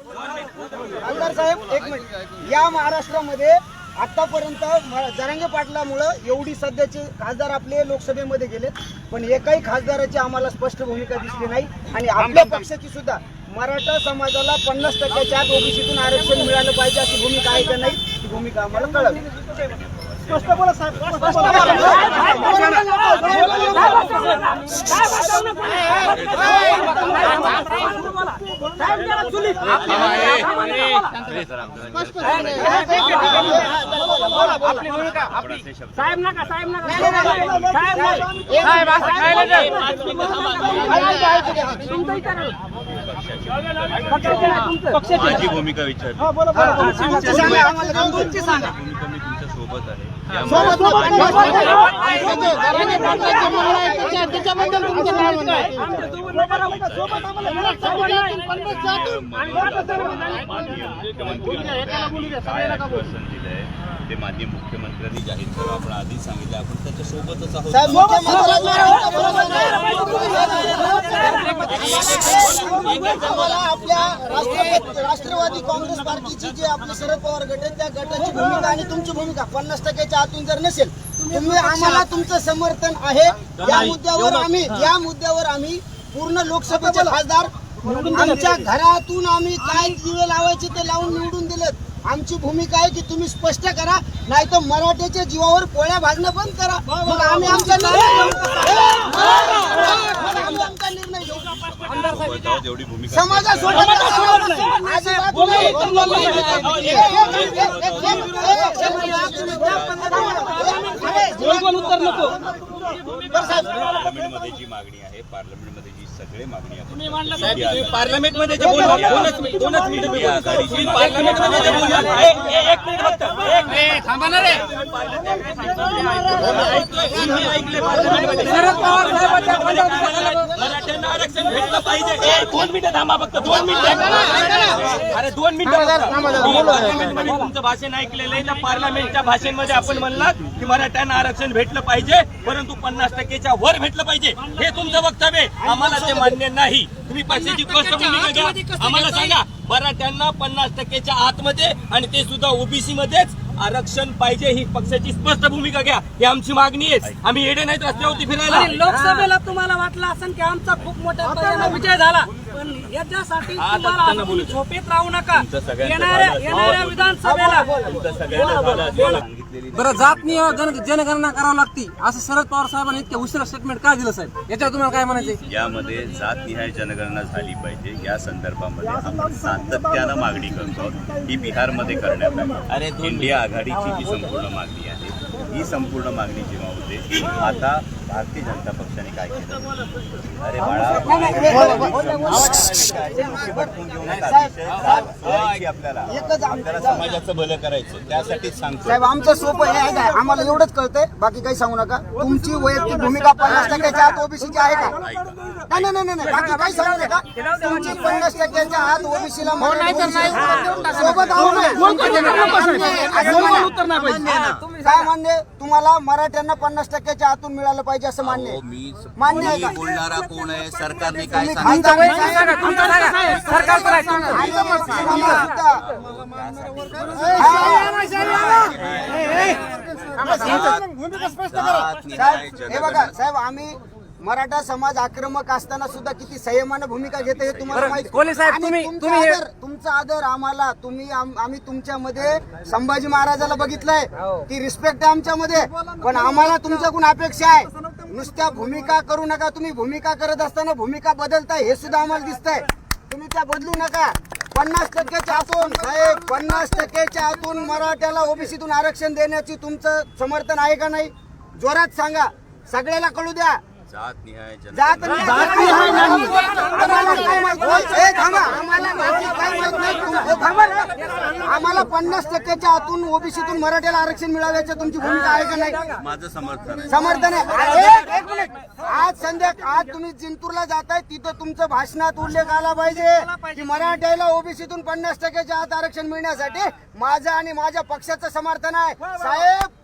आमदार साहेब एक मिनिट. या महाराष्ट्रामध्ये आतापर्यंत जरांगे पाटलामुळं एवढी सध्याचे खासदार आपले लोकसभेमध्ये गेलेत पण एकाही खासदाराची आम्हाला स्पष्ट भूमिका दिसली नाही. आणि आपल्या पक्षाची सुद्धा मराठा समाजाला पन्नास टक्क्याच्या आत ओबीसीतून आरक्षण मिळालं पाहिजे अशी भूमिका आहे का नाही ती भूमिका आम्हाला कळावी. स्पष्ट बोला साहेब स्पष्ट साहेब नका साहेब नका साहेब. तुमचं विचारा. माझी भूमिका तुमची सांगा मी तुमच्यासोबत आहे सोबत त्याच्याबद्दल तुमचं काय म्हणणं आहे? ते माननीय मुख्यमंत्र्यांनी जाहीर करा आपण आधीच सांगितलं आपण त्याच्या सोबतच आहोत आम्हाला आपल्या राष्ट्रवादी काँग्रेस पार्टीची जे आपले शरद पवार गट आहे त्या गटाची भूमिका आणि तुमची भूमिका पन्नास टक्क्याच्या आतून जर नसेल तुम्ही आम्हाला तुमचं समर्थन आहे या मुद्द्यावर आम्ही या मुद्द्यावर आम्ही पूर्ण लोकसभेचे खासदार आमच्या घरातून आम्ही काय दिवे लावायचे ते लावून निवडून दिलेत आमची भूमिका आहे की तुम्ही स्पष्ट करा नाही तर मराठ्याच्या जीवावर पोळ्या भाजणं बंद करा मग आम्ही आमचा निर्णय मग आम्ही आमचा निर्णय घेऊ एवढी भूमिका. पार्लमेंटमध्ये जी मागणी आहे. पार्लमेंटमध्ये जी सगळे मागणी तुम्ही पार्लमेंटमध्ये. पार्लमेंटमध्ये आरक्षण भेटलं पाहिजे. ए, दोन मिनिटं थांबा फक्त दोन मिनिटं. अरे दोन मिनिटं मी तुमचं भाषण ऐकलेलं आहे. त्या पार्लमेंटच्या भाषेमध्ये आपण म्हणलात की मराठ्यांना आरक्षण भेटलं पाहिजे परंतु पन्नास टक्केच्या वर भेटलं पाहिजे. हे तुमचं वक्तव्य आहे. आम्हाला ते मान्य नाही. तुम्ही भूमिका घ्या आम्हाला सांगा मराठ्यांना पन्नास टक्केच्या आतमध्ये आणि ते सुद्धा ओबीसी मध्येच आरक्षण पाहिजे ही पक्षाची स्पष्ट भूमिका घ्या. ही आमची मागणी आहे. आम्ही येडे नाहीत रस्त्यावरती फिरायला. आणि लोकसभेला तुम्हाला वाटलं असेल की आमचा खूप मोठ्या प्रमाणात विजय झाला. पण याच्यासाठी झोपेत राहू नका. येणाऱ्या विधानसभेला बरं जात जन जनगणना करावं लागती. असं शरद पवार साहेबांनी इतक्या उशिरा स्टेटमेंट का दिलं साहेब? याच्यावर तुम्हाला काय म्हणायचं यामध्ये जातनिहाय जनगणना झाली पाहिजे. या संदर्भामध्ये आपण सातत्यानं मागणी करतो ही बिहारमध्ये करण्यात आली. इंडिया आघाडीची जी संपूर्ण मागणी आहे ही संपूर्ण मागणी जेव्हा होते आता भारतीय जनता पक्षाने काय केलं? अरे बाळा आपल्याला. आपल्याला समाजाचं भलं करायचं. त्यासाठीच सांगतो साहेब आमचं सोपं हे आहे काय आम्हाला एवढंच कळतंय. बाकी काही सांगू नका. तुमची वैयक्तिक भूमिका पन्नास टक्क्याच्या आत ओबीसीची आहे का? नाही नाही नाही नाही. बाकी काही सांगू नका. तुमची पन्नास टक्क्याच्या आत ओबीसीला सोबत काय आहे? तुम्हाला मराठ्यांना पन्नास टक्क्याच्या आतून मिळालं पाहिजे. असं मान्य आहे? मी मान्य आहे का? बोलणारा कोण आहे? सरकारने काय सांगा, तुमचं सांगा. सरकारचं नाही, सांगा. साहेब हे बघा साहेब आम्ही मराठा समाज आक्रमक असताना सुद्धा किती संयमानं भूमिका घेते हे तुम्हाला बरं, माहिती साहेब, आणि तुम्ही- तुमचा तुम्ही हे- आदर तुमचा आदर आम्हाला तुम्ही आम- आम्ही तुमच्यामध्ये संभाजी महाराजाला बघितलंय. ती रिस्पेक्ट आहे आमच्यामध्ये पण आम्हाला तुमच्याकडून अपेक्षा आहे. नुसत्या भूमिका करू नका. तुम्ही भूमिका करत असताना भूमिका बदलताय हे सुद्धा आम्हाला दिसतंय. तुम्ही त्या बदलू नका. पन्नास टक्क्याच्या आतून साहेब पन्नास टक्क्याच्या आतून मराठ्याला ओबीसीतून आरक्षण देण्याची तुमचं समर्थन आहे का नाही? जोरात सांगा. सगळ्याला कळू द्या. जात निहाय जात नाही. आम्हाला पन्नास टक्क्याच्या आतून ओबीसीतून मराठ्याला आरक्षण मिळाव्याची तुमची भूमिका आहे का नाही? माझं समर्थन आहे. समर्थन आहे. एक- एक मिनिट. आज संध्या आज तुम्ही जिंतूरला जाताय तिथं तुमचं भाषणात उल्लेख आला पाहिजे की मराठ्याला ओबीसीतून पन्नास टक्क्याच्या आत आरक्षण मिळण्यासाठी माझं आणि माझ्या पक्षाचं समर्थन आहे. साहेब